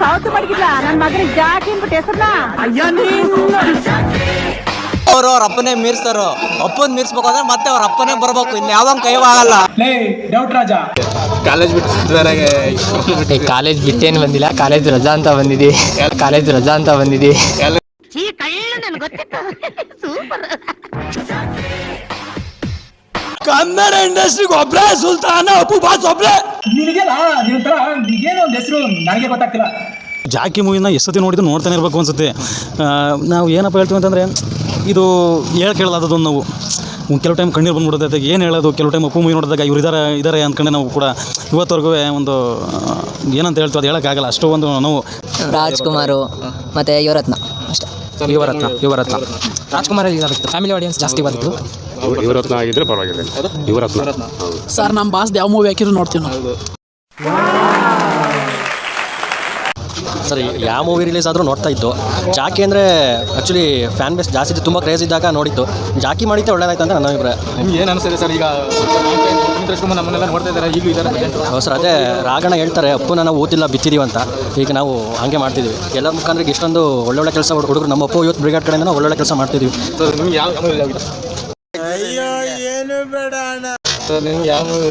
ಸಾವತ್ತು ಮಡಗಿಲ್ಲ ನನ್ ಮಗನಿಗೆ ಜಾಕಿ ಅಂದ್ಬಿಟ್ಟು ಹೆಸರ್ನ? ಅವರು ಅವ್ರ ಅಪ್ಪನೇ ಮೀರ್ಸರು. ಅಪ್ಪನ್ ಮೀರ್ಸ್ಬೇಕಂದ್ರೆ ಮತ್ತೆ ಅವ್ರ ಅಪ್ಪನೇ ಬರ್ಬೇಕು. ಇನ್ ಯಾವಂಗ್ ಕೈವಾಗಲ್ಲ ಆಗಲ್ಲ. ಡೌಟ್ ರಾಜ. ಕಾಲೇಜ್ ಬಿಟ್ಟು ಕಾಲೇಜ್ ಬಿಟ್ಟೇನು ಬಂದಿಲ್ಲ. ಕಾಲೇಜ್ ರಜಾ ಅಂತ ಬಂದಿದ್ದಿ ಕಾಲೇಜ್ ರಜಾ ಅಂತ ಬಂದಿದ್ದಿ ಕನ್ನಡ ಇಂಡಸ್ಟ್ರಿಗೆ ಒಬ್ರೇ ಸುಲ್ತಾನ ಅಪ್ಪು ಬಾಸ್ ಒಬ್ರೇ. ನಿನಗೆಲ್ಲ ನಿನ್ನ ಏನೋ ಒಂದು ಹೆಸರು ನನಗೆ ಗೊತ್ತಾಗ್ತಿಲ್ಲ. ಜಾಕಿ ಮೂವಿನ ಎಷ್ಟೊತ್ತಿ ನೋಡಿದ್ರು ನೋಡ್ತಾನೆ ಇರಬೇಕು ಅನ್ಸುತ್ತೆ. ನಾವು ಏನಪ್ಪ ಹೇಳ್ತೀವಿ ಅಂತಂದರೆ ಇದು ಹೇಳಿ ಕೇಳಲಾದದೊಂದು ನಾವು. ಕೆಲವು ಟೈಮ್ ಕಣ್ಣೀರು ಬಂದ್ಬಿಡುತ್ತೆ ಏನು ಹೇಳೋದು? ಕೆಲವು ಟೈಮ್ ಅಪ್ಪು ಮೂವಿ ನೋಡಿದಾಗ ಇವ್ರು ಇದ್ದಾರೆ ಇದ್ದಾರೆ ಅಂದ್ಕೊಂಡೆ ನಾವು ಕೂಡ. ಇವತ್ತವರೆಗೂ ಒಂದು ಏನಂತ ಹೇಳ್ತೀವಿ ಅದು ಹೇಳೋಕ್ಕಾಗಲ್ಲ. ಅಷ್ಟು ಒಂದು ನಾವು ರಾಜ್ಕುಮಾರು ಮತ್ತೆ ಯುವರತ್ನ ಅಷ್ಟೇ. ಯುವರತ್ನ ಯುವರತ್ನ. ರಾಜ್ಕುಮಾರ್ ಫ್ಯಾಮಿಲಿ ಆಡಿಯನ್ಸ್ ಜಾಸ್ತಿ ಬಂದಿತ್ತು. ಇವರತ್ನ ಆಗಿದ್ರೆ ಪರವಾಗಿಲ್ಲ ಇವರತ್ನ ಸರ್ ನಮ್ಮ ಬಾಸ್ ಯಾವ ಮೂವಿ ಹಾಕಿದ್ರು ನೋಡ್ತೀವಿ ನಾವು. ಸರ್ ಯಾವ ಮೂವಿ ರಿಲೀಸ್ ಆದರೂ ನೋಡ್ತಾ ಇತ್ತು. ಜಾಕಿ ಅಂದರೆ ಆ್ಯಕ್ಚುಲಿ ಫ್ಯಾನ್ ಬೇಸ್ ಜಾಸ್ತಿ ಇತ್ತು ತುಂಬ ಕ್ರೇಜ್ ಇದ್ದಾಗ ನೋಡಿತ್ತು. ಜಾಕಿ ಮಾಡಿದ್ದೆ ಒಳ್ಳೇದಾಯ್ತು ಅಂತ ನನ್ನ ಅಭಿಪ್ರಾಯ. ನಿಮ್ಗೆ ಏನು ಅನಿಸ್ತದೆ ಸರ್ ಈಗ ನಮ್ಮನ್ನೆಲ್ಲ ನೋಡ್ತಾ ಇದ್ದಾರೆ ಈಗಲೂ ಇದ್ದಾರೆ ಹೌದು ಸರ್ ಅದೇ ರಾಗಣ ಹೇಳ್ತಾರೆ ಅಪ್ಪನ ನಾವು ಓದಿಲ್ಲ ಬಿತ್ತಿದೀವಿ ಅಂತ. ಈಗ ನಾವು ಹಾಗೆ ಮಾಡ್ತಿದ್ವಿ. ಎಲ್ಲ ಮುಖಾಂತರ ಇಷ್ಟೊಂದು ಒಳ್ಳೊಳ್ಳೆ ಕೆಲಸ ಹುಡುಗರು ನಮ್ಮ ಅಪ್ಪು ಇವತ್ತು ಬ್ರಿಗೇಡ್ ಕಡೆಯಿಂದ ನಾವು ಒಳ್ಳೊಳ್ಳೆ ಕೆಲಸ ಮಾಡ್ತಿದ್ದೀವಿ ಸರ್ ನಿಮ್ಗೆ ಯಾವ ಮೂವಿ ಏನು ಬೇಡ ಅಣ್ಣ. ಯಾವ ಮೂವಿ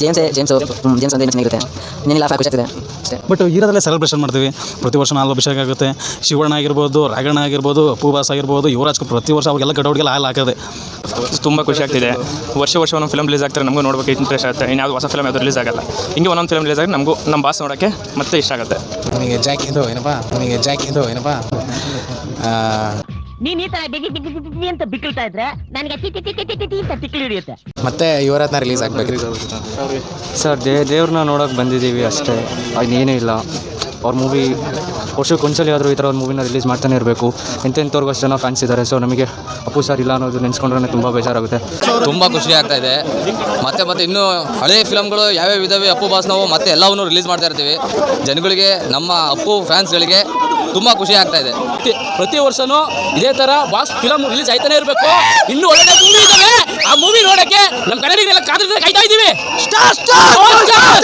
ಜೇಮ್ಸ್ ಜೇಮ್ಸ್ ಜೇಮ್ಸ್ ಅಂತ ಚೆನ್ನಾಗಿರುತ್ತೆ ಏನಿಲ್ಲ ಫ್ಯಾಕ್ ಖುಷಿ ಆಗ್ತಿದೆ ಬಟ್ ಇರೋದ್ರಲ್ಲೇ ಸೆಲೆಬ್ರೇಷನ್ ಮಾಡ್ತೀವಿ. ಪ್ರತಿ ವರ್ಷ ನಾಲ್ಕು ಅಭಿಷೇಕ ಆಗುತ್ತೆ. ಶಿವಣ್ಣ ಆಗಿರ್ಬೋದು ರಾಗಣ್ಣ ಆಗಿರ್ಬೋದು ಅಪ್ಪು ಬಾಸ್ ಆಗಿರ್ಬೋದು ಯುವರಾಜ್ ಪ್ರತಿ ವರ್ಷ ಅವಾಗೆಲ್ಲ ಕಟೌಟ್ಗೆಲ್ಲ ಹಾಲು ಹಾಕೋದೆ. ತುಂಬ ಖುಷಿ ಆಗ್ತಿದೆ. ವರ್ಷ ವರ್ಷ ಒಂದೊಂದು ಫಿಲ್ಮ್ ರಿಲೀಸ್ ಆಗ್ತಾರೆ ನಮಗೂ ನೋಡೋಕೆ ಇಂಟ್ರೆಸ್ಟ್ ಆಗುತ್ತೆ. ಇನ್ಯಾವುದು ಹೊಸ ಫಿಲ್ಮ್ ಯಾವುದು ರಿಲೀಸ್ ಆಗಲ್ಲ. ಹಿಂಗೆ ಒಂದೊಂದು ಫಿಲ್ಮ್ ರಿಲೀಸ್ ಆಗಿ ನಮಗೂ ನಮ್ಮ ಬಾಸ್ ನೋಡೋಕ್ಕೆ ಮತ್ತೆ ಇಷ್ಟ ಆಗುತ್ತೆ. ನನಗೆ ಜಾಕಿ ಇದು ಏನಪ್ಪ? ನನಗೆ ಜಾಕಿ ಇದು ಏನಪ್ಪ? ನೀನ್ ಈ ತರ ಬಿಗಿ ಬಿಗಿ ಬಿಗಿ ಬಿಗಿ ಅಂತ ಬಿಕ್ಕಿಳ್ತಾ ಇದ್ರೆ ನನಗೆ ಟಿ ಟಿ ಟಿ ಟಿ ಟಿ ಟಿ ಅಂತ ತಿಕ್ಲಿ ಹಿಡಿಯುತ್ತೆ. ಮತ್ತೆ ಯುವರತ್ನ ರಿಲೀಸ್ ಆಗಬೇಕು ಸರ್ ದೇ ದೇವ್ರನ್ನ ನೋಡೋಕೆ ಬಂದಿದ್ದೀವಿ ಅಷ್ಟೇ. ಇನ್ನೇನೂ ಇಲ್ಲ ಅವ್ರ ಮೂವಿ ವರ್ಷಕ್ಕೆ ಒಂದ್ಸಲಿ ಆದರೂ ಈ ಥರ ಒಂದು ಮೂವಿನ ರಿಲೀಸ್ ಮಾಡ್ತಾನೆ ಇರಬೇಕು ಎಂತೆಂಥವ್ರಿಗೂ ಅಷ್ಟು ಜನ ಫ್ಯಾನ್ಸ್ ಇದ್ದಾರೆ ಸೊ ನಮಗೆ ಅಪ್ಪು ಸರ್ ಇಲ್ಲ ಅನ್ನೋದು ನೆನೆಸ್ಕೊಂಡ್ರೆ ತುಂಬ ಬೇಜಾರಾಗುತ್ತೆ ತುಂಬ ಖುಷಿ ಆಗ್ತಾ ಇದೆ ಮತ್ತೆ ಮತ್ತೆ ಇನ್ನೂ ಹಳೆಯ ಫಿಲಮ್ಗಳು ಯಾವ್ಯಾವ ಇದಾವೆ ಅಪ್ಪು ಬಾಸ್ ನಾವು ಮತ್ತೆ ಎಲ್ಲವನ್ನು ರಿಲೀಸ್ ಮಾಡ್ತಾ ಇರ್ತೀವಿ ಜನಗಳಿಗೆ ನಮ್ಮ ಅಪ್ಪು ಫ್ಯಾನ್ಸ್ಗಳಿಗೆ ತುಂಬ ಖುಷಿ ಆಗ್ತಾ ಇದೆ ಪ್ರತಿ ವರ್ಷನೂ ಇದೇ ಥರ ಬಾಸ್ ಫಿಲಮ್ ರಿಲೀಸ್ ಆಯ್ತಾನೆ ಇರಬೇಕು ಇನ್ನೂ ಒಳ್ಳೆ ಮೂವಿ ಆ ಮೂವಿ ನೋಡೋಕ್ಕೆ ನಮ್ಮ ಕನ್ನಡಿಗರೆಲ್ಲ ಕಾದ್ರೆ ಕಾಯ್ತಾ ಇದ್ದೀವಿ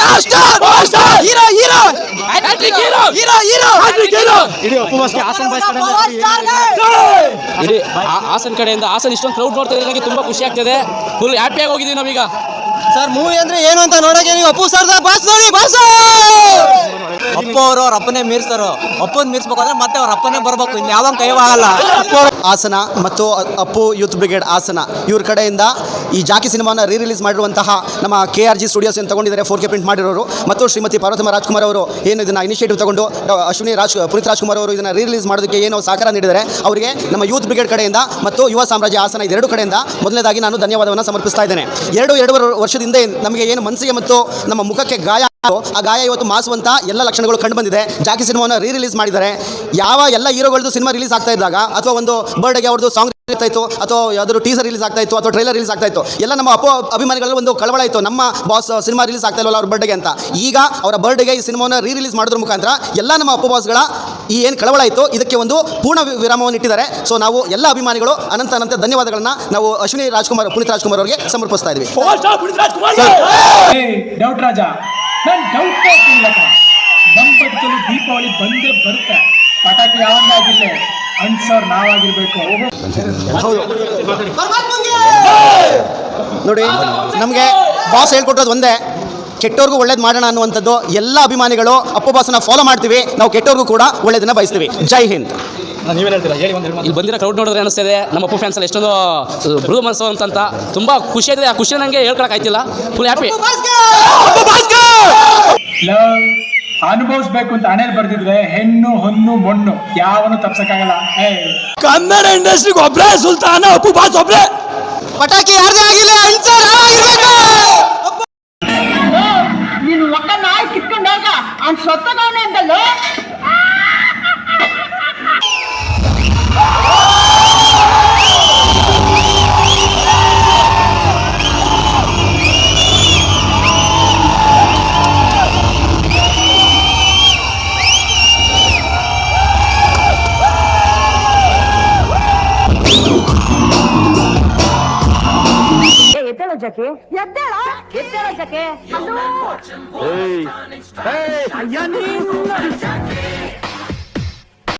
ಇಡೀ ಆ- ಹಾಸನ್ ಕಡೆಯಿಂದ ಹಾಸನ ಇಷ್ಟೊಂದು ಕ್ರೌಡ್ ನೋಡ್ತಾ ಇದ್ರೆ ನನಗೆ ತುಂಬ ಖುಷಿ ಆಗ್ತದೆ. ಫುಲ್ ಹ್ಯಾಪಿಯಾಗಿ ಹೋಗಿದ್ದೀವಿ ನಾವೀಗ. ಸರ್ ಮೂವಿ ಅಂದ್ರೆ ಏನು ಅಂತ ನೋಡೋಕೆ ನೀವು ಅಪ್ಪು ಸರ್ ಬಾಸ್ ನೋಡಿ ಬಾಸ್! ಅಪ್ಪ ಅವರು ಅವ್ರ ಅಪ್ಪನೇ ಮೀರ್ಸ್ತಾರೋ ಅಪ್ಪನ್ ಮೀರ್ಸ್ಬೇಕಂದ್ರೆ ಮತ್ತೆ ಅವ್ರ ಅಪ್ಪನೇ ಬರ್ಬೇಕು. ಇನ್ ಯಾವಂಗ್ ಆಗಲ್ಲ. ಹಾಸನ ಮತ್ತು ಅಪ್ಪು ಯೂತ್ ಬ್ರಿಗೇಡ್ ಹಾಸನ ಇವ್ರ ಕಡೆಯಿಂದ ಈ ಜಾಕಿ ಸಿನಿಮಾನ ರೀ ರಿಲೀಸ್ ಮಾಡಿರುವಂತಹ ನಮ್ಮ ಕೆ ಆರ್ ಜಿ ಸ್ಟುಡಿಯೋಸ್ ಏನು ತಗೊಂಡಿದ್ದಾರೆ ಫೋರ್ ಕೆ ಪ್ರಿಂಟ್ ಮಾಡಿರೋರು ಮತ್ತು ಶ್ರೀಮತಿ ಪಾರ್ವತಮ್ಮ ರಾಜ್ಕುಮಾರ್ ಅವರು ಏನು ಇದನ್ನ ಇನಿಷಿಯೇಟಿವ್ ತಗೊಂಡು ಅಶ್ವಿನಿ ರಾಜ್ ಪುನೀತ್ ರಾಜ್ಕುಮಾರ್ ಅವರು ಇದನ್ನ ರೀ ರಿಲೀಸ್ ಮಾಡೋದಕ್ಕೆ ಏನು ಸಹಕಾರ ನೀಡಿದ್ದಾರೆ. ಅವರಿಗೆ ನಮ್ಮ ಯೂತ್ ಬ್ರಿಗೇಡ್ ಕಡೆಯಿಂದ ಮತ್ತು ಯುವ ಸಾಮ್ರಾಜ್ಯ ಹಾಸನ ಇದೆರಡು ಕಡೆಯಿಂದ ಮೊದಲನೇದಾಗಿ ನಾನು ಧನ್ಯವಾದವನ್ನು ಸಮರ್ಪಿಸ್ತಾ ಇದ್ದೇನೆ. ಎರಡು ಎರಡೂವರೆ ವರ್ಷದಿಂದ ನಮಗೆ ಏನು ಮನಸ್ಸಿಗೆ ಮತ್ತು ನಮ್ಮ ಮುಖಕ್ಕೆ ಗಾಯ ಆ ಗಾಯ ಇವತ್ತು ಮಾಸುವಂತ ಎಲ್ಲ ಲಕ್ಷಣಗಳು ಕಂಡು ಬಂದಿದೆ. ಜಾಕಿ ಸಿನಿಮಾವನ್ನು ರೀ ರಿಲೀಸ್ ಮಾಡಿದ್ದಾರೆ. ಯಾವ ಎಲ್ಲ ಹೀರೋಗಳದ್ದು ಸಿನಿಮಾ ರಿಲೀಸ್ ಆಗ್ತಾ ಇದ್ದಾಗ ಅಥವಾ ಒಂದು ಬರ್ಡೇಗೆ ಅವ್ರದ್ದು ಸಾಂಗ್ ಆಗ್ತಾ ಇತ್ತು ಅಥವಾ ಯಾವ್ದಾದ್ರು ಟೀಸರ್ ರಿಲೀಸ್ ಆಗ್ತಾ ಇತ್ತು ಅಥವಾ ಟ್ರೈಲರ್ ರಿಲೀಸ್ ಆಗ್ತಾ ಇತ್ತು ಎಲ್ಲ ನಮ್ಮ ಅಪ್ಪ ಅಭಿಮಾನಿಗಳಲ್ಲಿ ಒಂದು ಕಳವಳ ಇತ್ತು. ನಮ್ಮ ಬಾಸ್ ಸಿನಿಮಾ ರಿಲೀಸ್ ಆಗ್ತಾ ಇಲ್ವಲ್ಲ ಅವ್ರ ಬರ್ಡೇಗೆ ಅಂತ. ಈಗ ಅವರ ಬರ್ಡೇಗೆ ಈ ಸಿನಿಮಾವನ್ನು ರೀ ರಿಲೀಸ್ ಮಾಡೋದ್ರ ಮುಖಾಂತರ ಎಲ್ಲ ನಮ್ಮ ಅಪ್ಪ ಬಾಸ್ಗಳ ಈ ಏನು ಕಳವಳ ಇತ್ತು ಇದಕ್ಕೆ ಒಂದು ಪೂರ್ಣ ವಿರಾಮವನ್ನು ಇಟ್ಟಿದ್ದಾರೆ. ಸೊ ನಾವು ಎಲ್ಲ ಅಭಿಮಾನಿಗಳು ಅನಂತ ಅನಂತ ಧನ್ಯವಾದಗಳನ್ನ ನಾವು ಅಶ್ವಿನಿ ರಾಜ್ಕುಮಾರ್ ಪುನೀತ್ ರಾಜ್ಕುಮಾರ್ ಅವರಿಗೆ ಸಮರ್ಪಿಸ್ತಾ ಇದ್ವಿ. ನಾನು ಡೌಟ್ ಇಲ್ಲ ನಮ್ಮ ಬದುಕಲ್ಲಿ ದೀಪಾವಳಿ ಬಂದೇ ಬರುತ್ತೆ. ಪಟಾಕಿ ಯಾವಂದಾಗಿರ್ಲಿ ಅನ್ಸರ್ ನಾವಾಗಿರ್ಬೇಕು. ನೋಡಿ, ನಮಗೆ ಬಾಸ್ ಹೇಳ್ಕೊಟ್ಟೋದು ಒಂದೇ ಕೆಟ್ಟವ್ರಿಗೂ ಒಳ್ಳೇದು ಮಾಡೋಣ ಅನ್ನುವಂಥದ್ದು ಎಲ್ಲ ಅಭಿಮಾನಿಗಳು ಅಪ್ಪು ಬಾಸನ ಫಾಲೋ ಮಾಡ್ತೀವಿ. ನಾವು ಕೆಟ್ಟವ್ರಿಗೂ ಕೂಡ ಒಳ್ಳೇದನ್ನ ಬಯಸ್ತೀವಿ. ಜೈ ಹಿಂದ್. ಇಲ್ಲಿ ಬಂದಿರೋ ಕ್ರೌಡ್ ನೋಡಿದ್ರೆ ಅನಿಸ್ತದೆ ನಮ್ಮ ಅಪ್ಪು ಫ್ಯಾನ್ಸ್ ಅಲ್ಲಿ ಎಷ್ಟೊಂದು ಮೃದು ಮನಸ್ಸು ಅಂತಂತ ತುಂಬಾ ಖುಷಿ ಆಗಿದೆ. ಆ ಖುಷಿ ನಂಗೆ ಹೇಳ್ಕೊಳಕ್ ಆಯ್ತಿಲ್ಲ. ಫುಲ್ ಹ್ಯಾಪಿ ಅನುಭವಿಸ್ಬೇಕು ಅಂತ ಹಣೆಯಲ್ಲಿ ಬರ್ದಿದ್ರೆ ಹೆಣ್ಣು ಹೊನ್ನು ಮಣ್ಣು ಯಾವನು ತಪ್ಸಕ್ಕಾಗಲ್ಲ. ಕನ್ನಡ ಇಂಡಸ್ಟ್ರಿಗೆ ಒಬ್ರೇ ಸುಲ್ತಾನ ಅಪ್ಪು ಬಾಸ್ ಒಬ್ರೇ. ಪಟಾಕಿ ಯಾರದೇ ಆಗಿಲ್ಲ ಎದ್ದೇಳು ಜಕೆ ಎದ್ದೇಳ? ಎದ್ದೇಳ ಜಕೆ ಅದು ಏಯ್ ಅಯ್ಯ ನೀನು.